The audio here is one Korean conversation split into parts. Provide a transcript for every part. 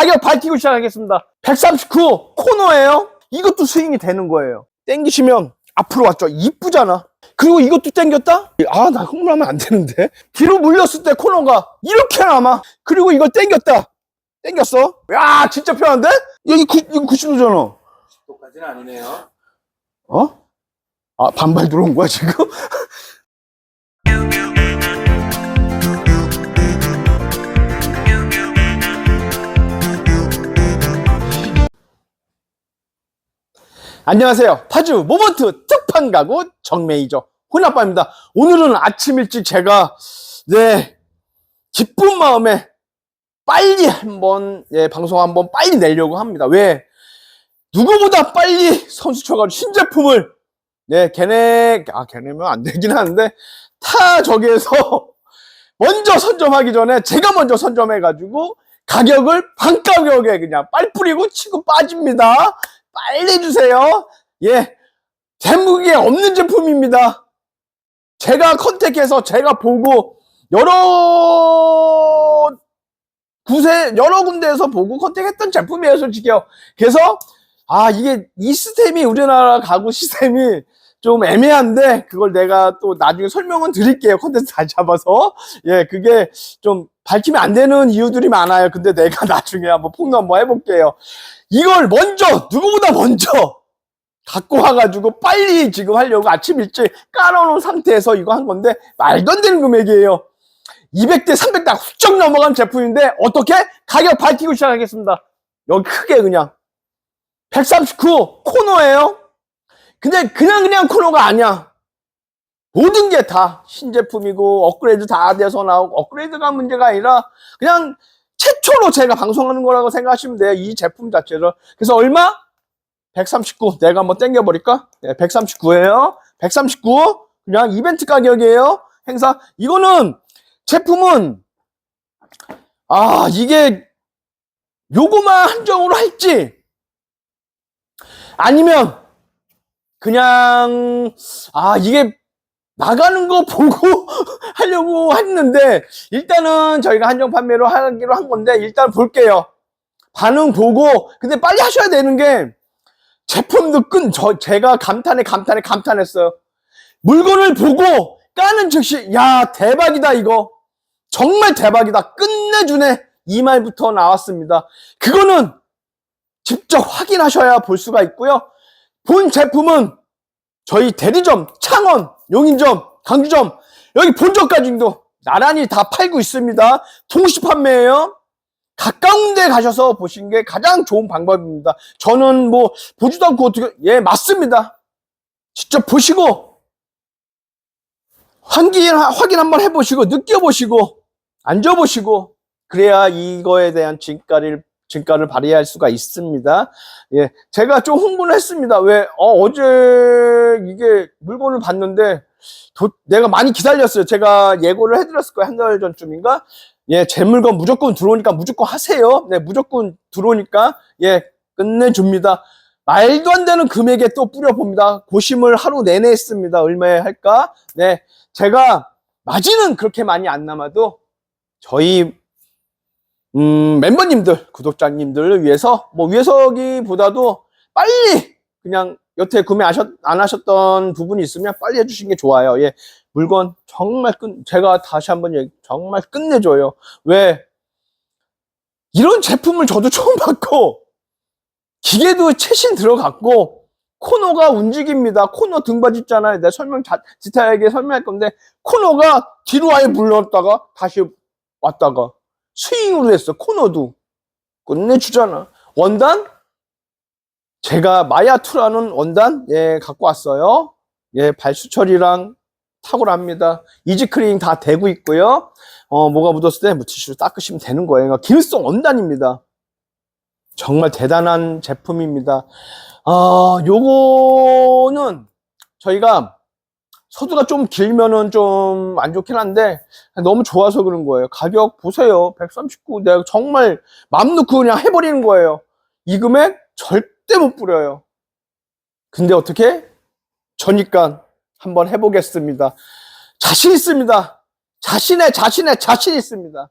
가격 밝히고 시작하겠습니다. 139 코너예요. 이것도 스윙이 되는 거예요. 땡기시면 앞으로 왔죠. 이쁘잖아. 그리고 이것도 땡겼다? 아, 나 흥분하면 안 되는데. 뒤로 물렸을 때 코너가 이렇게 남아. 그리고 이걸 땡겼다. 땡겼어. 야, 진짜 편한데? 여기 구, 이거 90도잖아. 똑같지는 아니네요. 어? 아, 반발 들어온 거야, 지금? 안녕하세요. 파주 모먼트 특판 가구 정매이죠. 혼아빠입니다. 오늘은 아침 일찍 제가, 네, 기쁜 마음에 빨리 한번, 예, 방송 한번 빨리 내려고 합니다. 왜? 누구보다 빨리 선수 쳐가지고 신제품을 네 걔네 아 걔네면 안 되긴 하는데 타 저기에서 먼저 선점하기 전에 제가 먼저 선점해가지고 가격을 반가격에 그냥 빨 뿌리고 치고 빠집니다. 빨리 주세요. 예, 대무기에 없는 제품입니다. 제가 컨택해서 제가 보고 여러 구세 여러 군데에서 보고 컨택했던 제품이에요, 솔직히요. 그래서 아, 이게 이 시스템이 우리나라 가구 시스템이 좀 애매한데 그걸 내가 또 나중에 설명은 드릴게요. 콘텐츠 잘 잡아서. 예, 그게 좀 밝히면 안 되는 이유들이 많아요. 근데 내가 나중에 한번 폭로 한번 해볼게요. 이걸 먼저, 누구보다 먼저 갖고 와가지고 빨리 지금 하려고 아침 일찍 깔아놓은 상태에서 이거 한 건데 말도 안 되는 금액이에요. 200대, 300대 훌쩍 넘어간 제품인데 어떻게? 가격 밝히고 시작하겠습니다. 여기 크게 그냥. 139 코너예요. 근데 그냥 그냥 코너가 아니야. 모든 게 다 신제품이고 업그레이드 다 돼서 나오고 업그레이드가 문제가 아니라 그냥 최초로 제가 방송하는 거라고 생각하시면 돼요. 이 제품 자체를. 그래서 얼마? 139. 내가 한번 땡겨버릴까? 네, 139예요. 139. 그냥 이벤트 가격이에요. 행사. 이거는 제품은 아 이게 요거만 한정으로 할지 아니면 그냥 아 이게 나가는 거 보고 하려고 했는데 일단은 저희가 한정 판매로 하기로 한 건데 일단 볼게요. 반응 보고 근데 빨리 하셔야 되는 게 제품도 끈 저 제가 감탄에 감탄에 감탄했어요. 물건을 보고 까는 즉시 야 대박이다 이거 정말 대박이다 끝내주네 이 말부터 나왔습니다. 그거는 직접 확인하셔야 볼 수가 있고요. 본 제품은 저희 대리점, 창원, 용인점, 강주점, 여기 본점까지도 나란히 다 팔고 있습니다. 동시 판매예요. 가까운 데 가셔서 보시는 게 가장 좋은 방법입니다. 저는 뭐 보지도 않고 어떻게 예 맞습니다. 직접 보시고 확인 확인 한번 해보시고 느껴보시고 앉아보시고 그래야 이거에 대한 진가를 진가를 발휘할 수가 있습니다. 예, 제가 좀 홍보를 했습니다. 왜? 어, 제 이게 물건을 봤는데 도- 내가 많이 기다렸어요. 제가 예고를 해드렸을 거예요. 한 달 전쯤인가? 예, 제 물건 무조건 들어오니까 무조건 하세요. 네, 무조건 들어오니까 예, 끝내줍니다. 말도 안 되는 금액에 또 뿌려봅니다. 고심을 하루 내내 했습니다. 얼마에 할까? 네, 제가 마진은 그렇게 많이 안 남아도 저희 음, 멤버님들, 구독자님들을 위해서, 뭐, 위해서기보다도 빨리 그냥 여태 구매 하셨, 안 하셨던 부분이 있으면 빨리 해주시는 게 좋아요. 예. 물건 정말 끝, 제가 다시 한번 얘기, 정말 끝내줘요. 왜? 이런 제품을 저도 처음 봤고, 기계도 최신 들어갔고, 코너가 움직입니다. 코너 등받이 있잖아요. 내가 설명, 자, 디테일하게 설명할 건데, 코너가 뒤로 아예 물렀다가 다시 왔다가, 스윙으로 했어. 코너도. 끝내주잖아. 원단? 제가 마야2라는 원단, 예, 갖고 왔어요. 예, 발수 처리랑 탁월합니다. 이지크링 다 되고 있고요. 어, 뭐가 묻었을 때 물티슈로 닦으시면 되는 거예요. 그러니까 기능성 원단입니다. 정말 대단한 제품입니다. 아, 요거는 저희가 서두가 좀 길면은 좀 안 좋긴 한데 너무 좋아서 그런 거예요. 가격 보세요. 139. 내가 정말 맘 놓고 그냥 해버리는 거예요. 이 금액 절대 못 뿌려요. 근데 어떻게? 저니까 한번 해보겠습니다. 자신 있습니다. 자신의 자신의 자신 있습니다.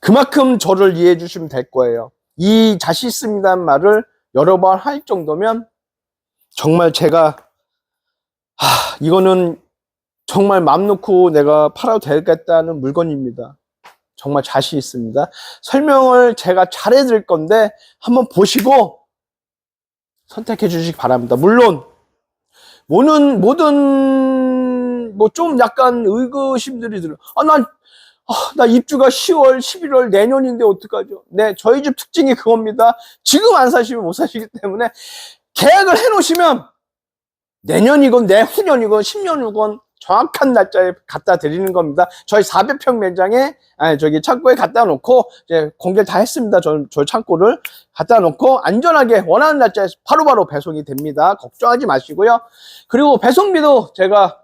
그만큼 저를 이해해 주시면 될 거예요. 이 자신 있습니다는 말을 여러 번 할 정도면 정말 제가 하, 이거는 정말 맘 놓고 내가 팔아도 되겠다는 물건입니다. 정말 자신 있습니다. 설명을 제가 잘해 드릴 건데 한번 보시고 선택해 주시기 바랍니다. 물론 모든 모든 뭐 좀 약간 의구심들이 들어. 아, 난 아, 나 입주가 10월, 11월 내년인데 어떡하죠? 네, 저희 집 특징이 그겁니다. 지금 안 사시면 못 사시기 때문에 계약을 해 놓으시면 내년이건 내후년이건 10년이건 정확한 날짜에 갖다 드리는 겁니다. 저희 400평 매장에 아니 저기 창고에 갖다 놓고 이제 공개를 다 했습니다. 저, 저 창고를 갖다 놓고 안전하게 원하는 날짜에 바로 바로 배송이 됩니다. 걱정하지 마시고요. 그리고 배송비도 제가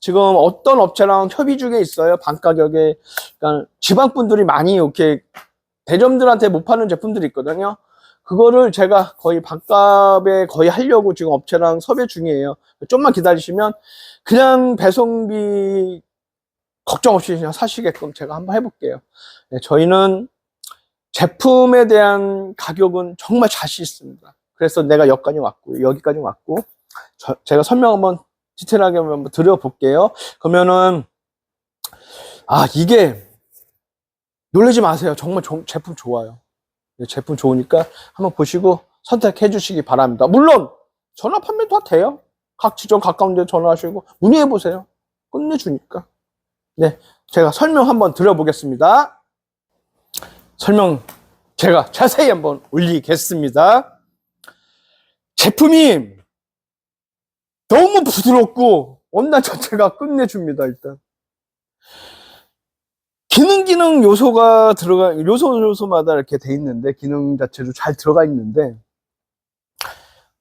지금 어떤 업체랑 협의 중에 있어요. 반 가격에 그러니까 지방 분들이 많이 이렇게 대점들한테 못 파는 제품들이 있거든요. 그거를 제가 거의 반값에 거의 하려고 지금 업체랑 섭외 중이에요. 좀만 기다리시면 그냥 배송비 걱정 없이 그냥 사시게끔 제가 한번 해볼게요. 네, 저희는 제품에 대한 가격은 정말 자신 있습니다. 그래서 내가 여기까지 왔고 여기까지 왔고 저- 제가 설명 한번 디테일하게 한번 드려볼게요. 그러면은 아 이게 놀라지 마세요. 정말 조- 제품 좋아요. 네, 제품 좋으니까 한번 보시고 선택해 주시기 바랍니다. 물론 전화 판매도 다 돼요. 각 지점 가까운 데 전화하시고 문의해 보세요. 끝내주니까. 네, 제가 설명 한번 드려보겠습니다. 설명 제가 자세히 한번 올리겠습니다. 제품이 너무 부드럽고 원단 자체가 끝내줍니다. 일단 기능 기능 요소가 들어가 요소 요소마다 이렇게 돼 있는데 기능 자체도 잘 들어가 있는데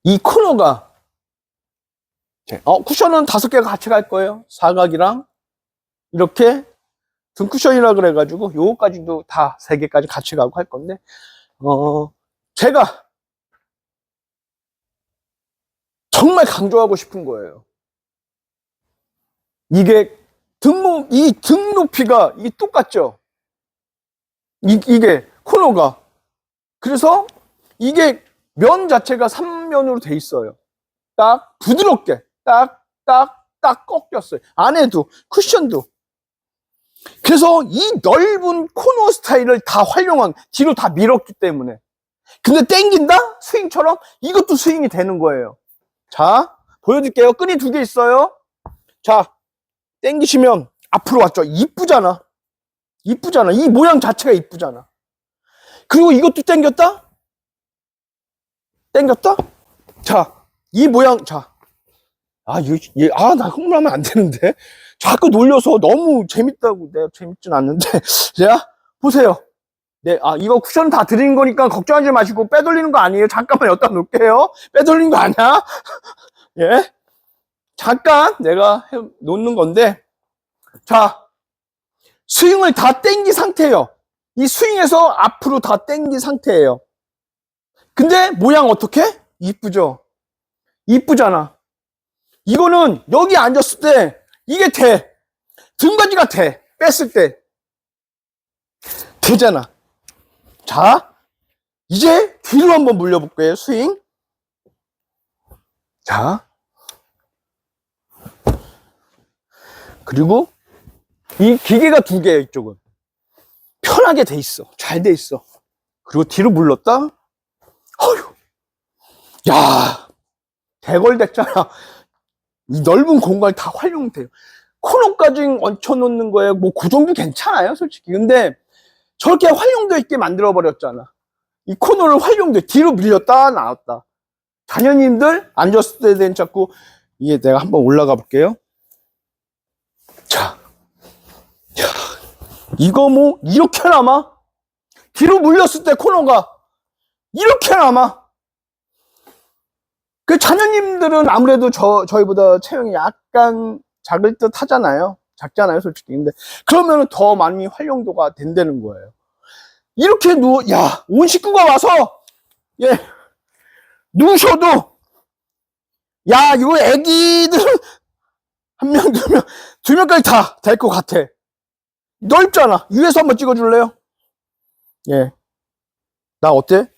이 코너가 어 쿠션은 다섯 개가 같이 갈 거예요. 사각이랑 이렇게 등 쿠션이라 그래가지고 요거까지도 다 세 개까지 같이 가고 할 건데 어 제가 정말 강조하고 싶은 거예요. 이게 등록 이등 높이가 이게 똑같죠. 이, 이게 코너가 그래서 이게 면 자체가 3면으로 돼 있어요. 딱 부드럽게 딱 딱 딱 꺾였어요. 안에도 쿠션도. 그래서 이 넓은 코너 스타일을 다 활용한 뒤로 다 밀었기 때문에 근데 땡긴다? 스윙처럼 이것도 스윙이 되는 거예요. 자, 보여드릴게요. 끈이 두 개 있어요. 자, 땡기시면 앞으로 왔죠. 이쁘잖아. 이쁘잖아. 이 모양 자체가 이쁘잖아. 그리고 이것도 땡겼다? 땡겼다? 자, 이 모양, 자. 아, 이거, 얘, 아, 나 흥분하면 안 되는데. 자꾸 놀려서 너무 재밌다고. 내가 재밌진 않는데. 자, 보세요. 네, 아, 이거 쿠션 다 드리는 거니까 걱정하지 마시고 빼돌리는 거 아니에요. 잠깐만 여기다 놓을게요. 빼돌리는 거 아니야? 예. 잠깐 내가 해 놓는 건데. 자, 스윙을 다 땡긴 상태예요. 이 스윙에서 앞으로 다 땡긴 상태예요. 근데 모양 어떻게? 이쁘죠? 이쁘잖아. 이거는 여기 앉았을 때 이게 돼. 등받이가 돼. 뺐을 때. 되잖아. 자, 이제 뒤로 한번 물려볼게요. 스윙. 자. 그리고 이 기계가 두 개예요, 이쪽은. 편하게 돼 있어. 잘 돼 있어. 그리고 뒤로 물렀다. 어휴. 야, 대걸됐잖아. 이 넓은 공간이 다 활용돼요. 코너까지 얹혀놓는 거에 뭐그 정도 괜찮아요, 솔직히. 근데 저렇게 활용도 있게 만들어 버렸잖아. 이 코너를 활용돼. 뒤로 밀렸다, 나왔다. 자녀님들 앉았을 때 된 자꾸, 이게 내가 한번 올라가 볼게요. 자. 야, 이거 뭐, 이렇게 남아? 뒤로 물렸을 때 코너가 이렇게 남아. 그 자녀님들은 아무래도 저, 저희보다 체형이 약간 작을 듯 하잖아요. 작잖아요, 솔직히. 근데 그러면 더 많이 활용도가 된다는 거예요. 이렇게 누워, 야, 온 식구가 와서, 예, 누우셔도, 야, 이거 애기들, 한 명, 두 명, 두 명까지 다 될 것 같아. 넓잖아. 위에서 한번 찍어줄래요? 예. 나 어때?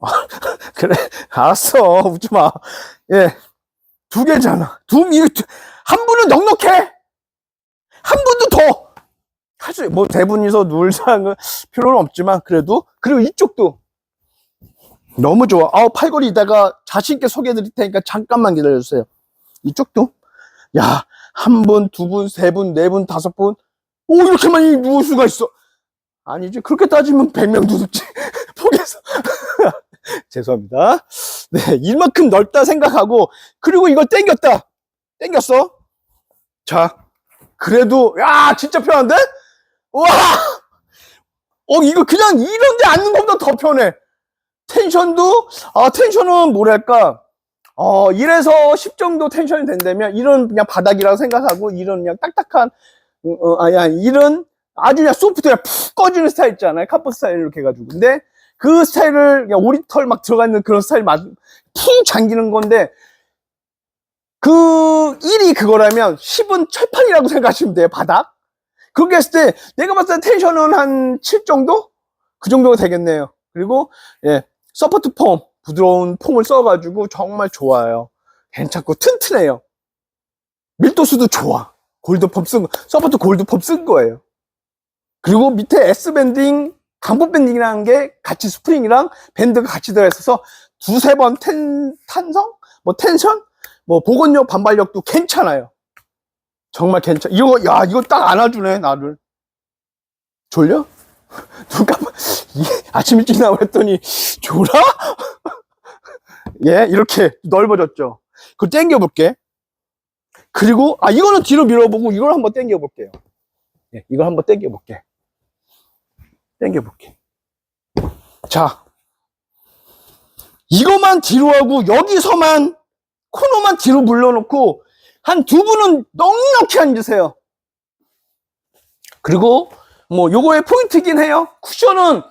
아, 그래, 알았어. 웃지 마. 예. 두 개잖아. 두, 한 분은 넉넉해! 한 분도 더! 사실, 뭐, 대분이서 놀자는 필요는 없지만, 그래도. 그리고 이쪽도. 너무 좋아. 아우, 팔걸이 이따가 자신 있게 소개해 드릴 테니까 잠깐만 기다려 주세요. 이쪽도. 야, 한 분, 두 분, 세 분, 네 분, 다섯 분. 오, 이렇게 많이 누울 수가 있어. 아니지. 그렇게 따지면 100명 누웠지. 포기해서. 죄송합니다. 네, 이만큼 넓다 생각하고, 그리고 이걸 땡겼다. 땡겼어. 자, 그래도, 야, 진짜 편한데? 와! 어, 이거 그냥 이런데 앉는 것보다 더 편해. 텐션도, 아, 텐션은 뭐랄까, 어, 1에서 10 정도 텐션이 된다면, 이런 그냥 바닥이라고 생각하고, 이런 그냥 딱딱한, 어, 어, 아니, 아니, 이런 아주 그냥 소프트웨어 푹 꺼지는 스타일 있잖아요. 카포 스타일 이렇게 해가지고. 근데 그 스타일을 그냥 오리털 막 들어가 있는 그런 스타일 맞, 푹 잠기는 건데, 그 1이 그거라면 10은 철판이라고 생각하시면 돼요. 바닥. 그렇게 했을 때 내가 봤을 때 텐션은 한 7 정도? 그 정도가 되겠네요. 그리고 예, 서포트 폼, 부드러운 폼을 써가지고 정말 좋아요. 괜찮고 튼튼해요. 밀도수도 좋아. 골드펌 쓴, 거, 서포트 골드펌 쓴 거예요. 그리고 밑에 S밴딩, 강보 밴딩이라는 게 같이 스프링이랑 밴드가 같이 들어있어서 두세 번 텐, 탄성? 뭐 텐션? 뭐 복원력, 반발력도 괜찮아요. 정말 괜찮, 이거, 야, 이거 딱 안아주네, 나를. 졸려? 눈 깜빡, 이, 아침 일찍 나오랬더니 졸아? 예, 이렇게 넓어졌죠. 그거 땡겨볼게. 그리고, 아, 이거는 뒤로 밀어보고, 이걸 한번 땡겨볼게요. 예, 이걸 한번 땡겨볼게. 땡겨볼게. 자, 이거만 뒤로 하고, 여기서만, 코너만 뒤로 물러놓고, 한 두 분은 넉넉히 앉으세요. 그리고, 뭐, 요거의 포인트긴 해요. 쿠션은,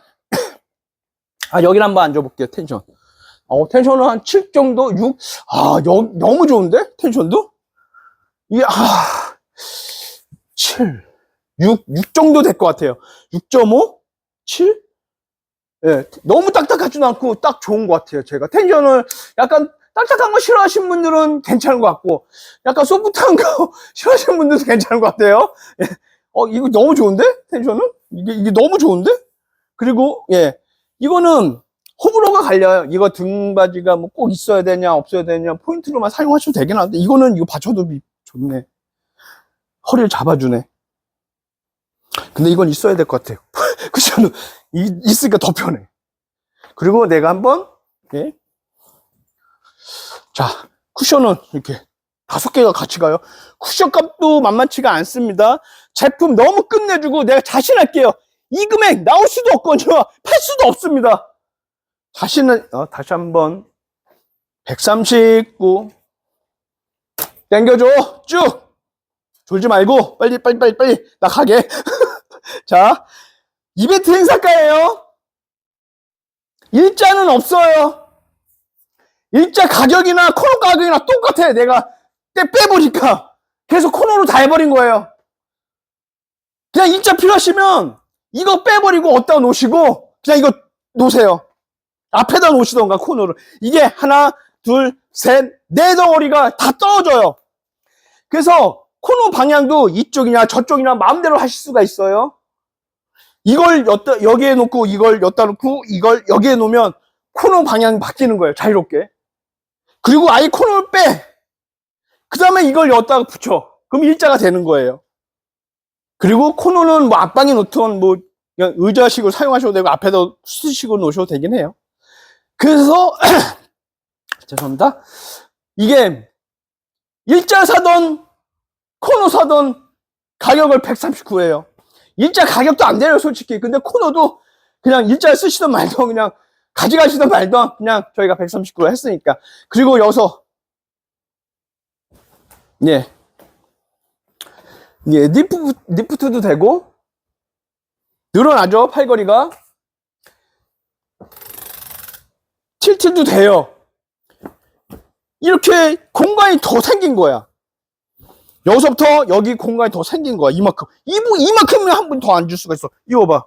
아, 여기 한번 앉아볼게요, 텐션. 어, 텐션은 한 7 정도? 6? 아, 여, 너무 좋은데? 텐션도? 이게, 아, 7. 6, 6 정도 될 것 같아요. 6.5? 7? 예, 너무 딱딱하지도 않고 딱 좋은 것 같아요. 제가 텐션을 약간 딱딱한 거 싫어하시는 분들은 괜찮은 것 같고, 약간 소프트한 거 싫어하시는 분들도 괜찮은 것 같아요. 예. 어, 이거 너무 좋은데? 텐션은? 이게, 이게 너무 좋은데? 그리고, 예, 이거는 호불호가 갈려요. 이거 등바지가 뭐 꼭 있어야 되냐, 없어야 되냐, 포인트로만 사용하셔도 되긴 한데, 이거는 이거 받쳐도 미- 좋네. 허리를 잡아주네. 근데 이건 있어야 될 것 같아요. 쿠션은 이- 있으니까 더 편해. 그리고 내가 한번 예. 자 쿠션은 이렇게 다섯 개가 같이 가요. 쿠션 값도 만만치가 않습니다. 제품 너무 끝내주고 내가 자신할게요. 이 금액 나올 수도 없거든요. 팔 수도 없습니다. 자신은 어, 다시 한번 139 땡겨줘 쭉 졸지 말고 빨리 빨리 빨리 빨리 나 가게. 자, 이벤트 행사가예요. 일자는 없어요. 일자 가격이나 코너 가격이나 똑같아. 내가 빼, 빼보니까 계속 코너로 다 해버린 거예요. 그냥 일자 필요하시면 이거 빼버리고 어디다 놓으시고 그냥 이거 놓으세요. 앞에다 놓으시던가 코너를. 이게 하나, 둘, 셋, 네 덩어리가 다 떨어져요. 그래서 코너 방향도 이쪽이냐 저쪽이냐 마음대로 하실 수가 있어요. 이걸 여다, 여기에 놓고 이걸 여기다 놓고 이걸 여기에 놓으면 코너 방향이 바뀌는 거예요. 자유롭게. 그리고 아예 코너를 빼. 그 다음에 이걸 여기다가 붙여. 그럼 일자가 되는 거예요. 그리고 코너는 뭐 앞방에 놓던 뭐 그냥 의자식으로 사용하셔도 되고 앞에다 수식으로 놓으셔도 되긴 해요. 그래서 죄송합니다. 이게 일자 사던 코너 사던 가격을 139예요. 일자 가격도 안 돼요, 솔직히. 근데 코너도 그냥 일자 쓰시던 말던 그냥 가져가시던 말던 그냥 저희가 139로 했으니까. 그리고 여기서 예. 예, 리프, 리프트도 되고 늘어나죠, 팔걸이가. 틸트도 돼요. 이렇게 공간이 더 생긴 거야. 여기서부터 여기 공간이 더 생긴 거야. 이만큼. 이부, 이만큼이면 한 분 더 앉을 수가 있어. 이거 봐.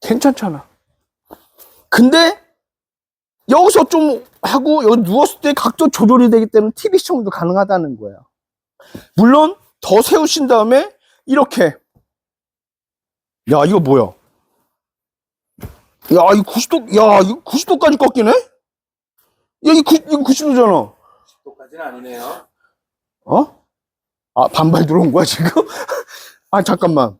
괜찮잖아. 근데 여기서 좀 하고 여기 누웠을 때 각도 조절이 되기 때문에 TV 시청도 가능하다는 거야. 물론 더 세우신 다음에 이렇게 야 이거 뭐야? 야 이거 90도 야 이거 90도까지 꺾이네? 야 이거, 90, 이거 90도잖아. 10도까지는 아니네요. 어? 아 반발 들어온 거야 지금? 아 잠깐만.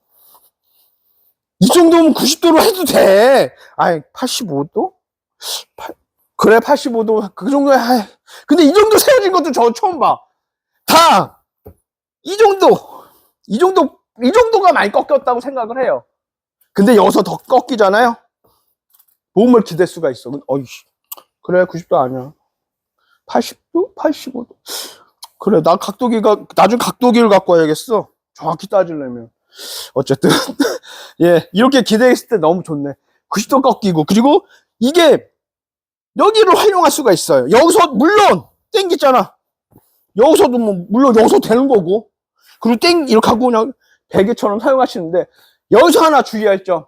이 정도면 90도로 해도 돼. 아니 85도? 팔- 그래 85도 그 정도야. 아이, 근데 이 정도 세워진 것도 저 처음 봐. 다 이 정도 이 정도 이 정도가 많이 꺾였다고 생각을 해요. 근데 여기서 더 꺾이잖아요. 보험을 기댈 수가 있어. 어이씨. 그래 90도 아니야. 80도? 85도? 그래 나 각도기가 나중 각도기를 갖고 와야겠어. 정확히 따지려면. 어쨌든 예 이렇게 기대했을 때 너무 좋네. 90도 꺾이고 그리고 이게 여기를 활용할 수가 있어요. 여기서 물론 땡기잖아. 여기서도 뭐 물론 여기서 되는 거고 그리고 땡 이렇게 하고 그냥 베개처럼 사용하시는데 여기서 하나 주의할 점.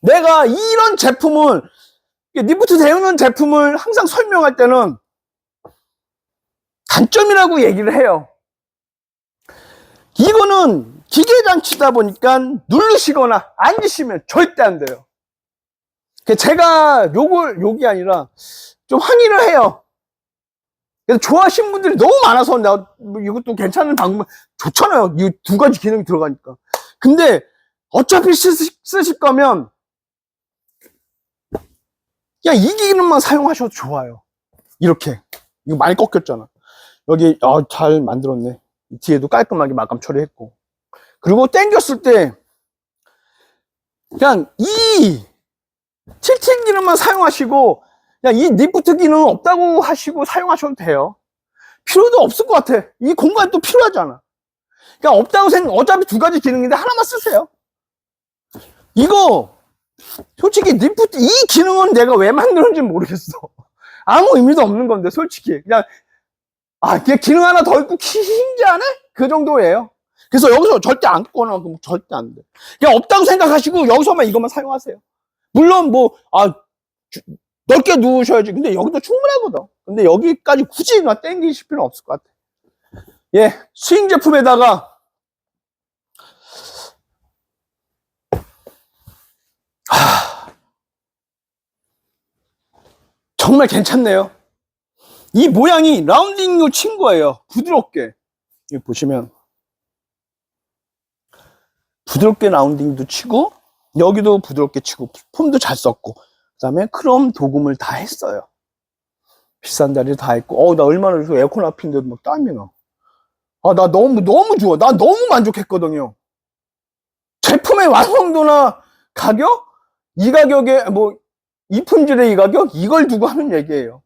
내가 이런 제품을 리프트 대우는 제품을 항상 설명할 때는 단점이라고 얘기를 해요. 이거는 기계장치다 보니까 누르시거나 앉으시면 절대 안 돼요. 그 제가 욕을, 욕이 아니라 좀 항의를 해요. 그래서 좋아하시는 분들이 너무 많아서 내가 뭐 이것도 괜찮은 방법, 좋잖아요. 이 두 가지 기능이 들어가니까. 근데 어차피 쓰, 쓰실 거면 그냥 이 기능만 사용하셔도 좋아요. 이렇게. 이거 많이 꺾였잖아. 여기 아, 잘 만들었네. 이 뒤에도 깔끔하게 마감 처리했고. 그리고 당겼을 때 그냥 이 틸팅 기능만 사용하시고 그냥 이 리프트 기능 없다고 하시고 사용하셔도 돼요. 필요도 없을 것 같아. 이 공간이 또 필요하잖아. 그냥 없다고 생각, 어차피 두 가지 기능인데 하나만 쓰세요. 이거 솔직히 리프트 이 기능은 내가 왜 만드는지 모르겠어. 아무 의미도 없는 건데 솔직히 그냥 아, 이게 기능 하나 더 있고 신기하네? 그 정도예요. 그래서 여기서 절대 안 꺼나, 그럼 절대 안 돼. 그냥 없다고 생각하시고 여기서만 이것만 사용하세요. 물론 뭐, 아, 주- 넓게 누우셔야지. 근데 여기도 충분하거든. 근데 여기까지 굳이 막 땡기실 필요는 없을 것 같아. 예, 스윙 제품에다가, 하, 정말 괜찮네요. 이 모양이 라운딩으로 친 거예요. 부드럽게. 여기 보시면. 부드럽게 라운딩도 치고, 여기도 부드럽게 치고, 폼도 잘 썼고, 그 다음에 크롬 도금을 다 했어요. 비싼 자리 다 했고, 어, 나 얼마나 좋아. 에어컨 앞인데도 막 땀이 나. 아, 나 너무, 너무 좋아. 나 너무 만족했거든요. 제품의 완성도나 가격? 이 가격에, 뭐, 이 품질의 이 가격? 이걸 두고 하는 얘기예요.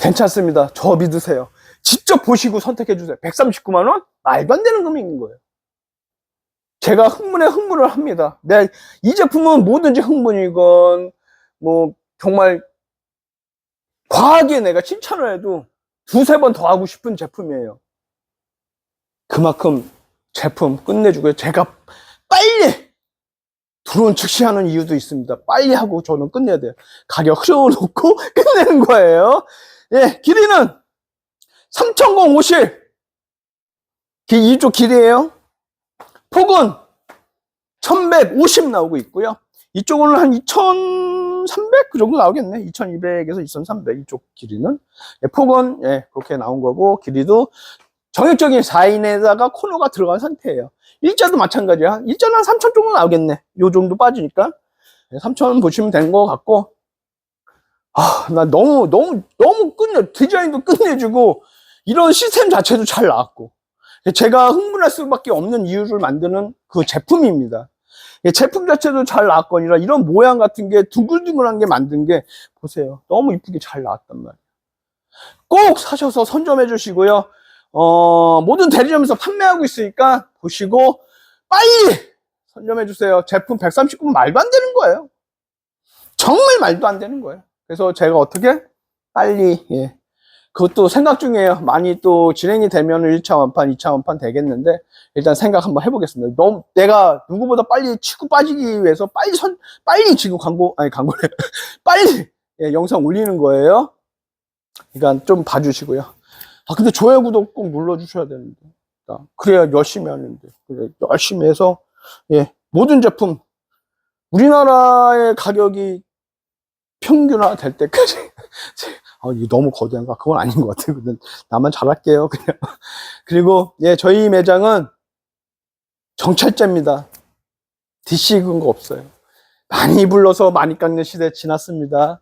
괜찮습니다. 저 믿으세요. 직접 보시고 선택해 주세요. 139만 원? 말도 안 되는 금액인 거예요. 제가 흥분에 흥분을 합니다. 내 이 제품은 뭐든지 흥분이건 뭐 정말 과하게 내가 칭찬을 해도 두세 번 더 하고 싶은 제품이에요. 그만큼 제품 끝내주고요. 제가 빨리 드론 즉시하는 이유도 있습니다. 빨리 하고 저는 끝내야 돼요. 가격 흐려놓고 끝내는 거예요. 예, 길이는 3050 기, 이쪽 길이에요. 폭은 1150 나오고 있고요. 이쪽은 한 2300 그 정도 나오겠네. 2200에서 2300 이쪽 길이는. 예, 폭은 예, 그렇게 나온 거고 길이도 정형적인 4인에다가 코너가 들어간 상태예요. 일자도 마찬가지야. 일자는 한3000 정도 나오겠네. 요 정도 빠지니까. 3000 보시면 되는 것 같고 아, 나 너무, 너무, 너무 끝내, 디자인도 끝내주고, 이런 시스템 자체도 잘 나왔고, 제가 흥분할 수밖에 없는 이유를 만드는 그 제품입니다. 제품 자체도 잘 나왔거니라 이런 모양 같은 게 둥글둥글한 게 만든 게, 보세요. 너무 이쁘게 잘 나왔단 말이에요. 꼭 사셔서 선점해 주시고요. 어, 모든 대리점에서 판매하고 있으니까 보시고, 빨리 선점해 주세요. 제품 139분 말도 안 되는 거예요. 정말 말도 안 되는 거예요. 그래서 제가 어떻게 빨리 예. 그것도 생각 중이에요. 많이 또 진행이 되면 1차 완판, 2차 완판 되겠는데, 일단 생각 한번 해보겠습니다. 너무, 내가 누구보다 빨리 치고 빠지기 위해서 빨리 선, 빨리 지금 광고, 아니, 광고래. 빨리, 예, 영상 올리는 거예요. 그러니까 좀 봐주시고요. 아, 근데 좋아요, 구독 꼭 눌러주셔야 되는데. 아, 그래야 열심히 하는데. 그래, 열심히 해서, 예, 모든 제품, 우리나라의 가격이 평균화 될 때까지. 아, 이거 너무 거대한가? 그건 아닌 것 같아요. 그건 나만 잘할게요. 그냥. 그리고, 예, 저희 매장은 정찰제입니다. DC 근거 없어요. 많이 불러서 많이 깎는 시대 지났습니다.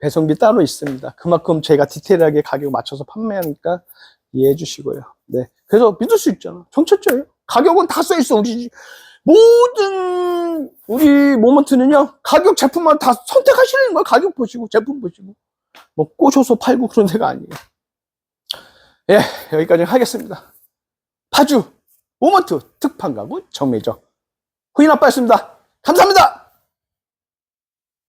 배송비 따로 있습니다. 그만큼 제가 디테일하게 가격 맞춰서 판매하니까 이해해 주시고요. 네. 그래서 믿을 수 있잖아. 정찰제예요. 가격은 다 써 있어. 우리 모든 우리 모먼트는요. 가격 제품만 다 선택하시는 거예요. 가격 보시고 제품 보시고. 뭐 꼬셔서 팔고 그런 데가 아니에요. 예, 여기까지 하겠습니다. 파주 모먼트 특판 가구 정매죠. 후인 아빠였습니다. 감사합니다.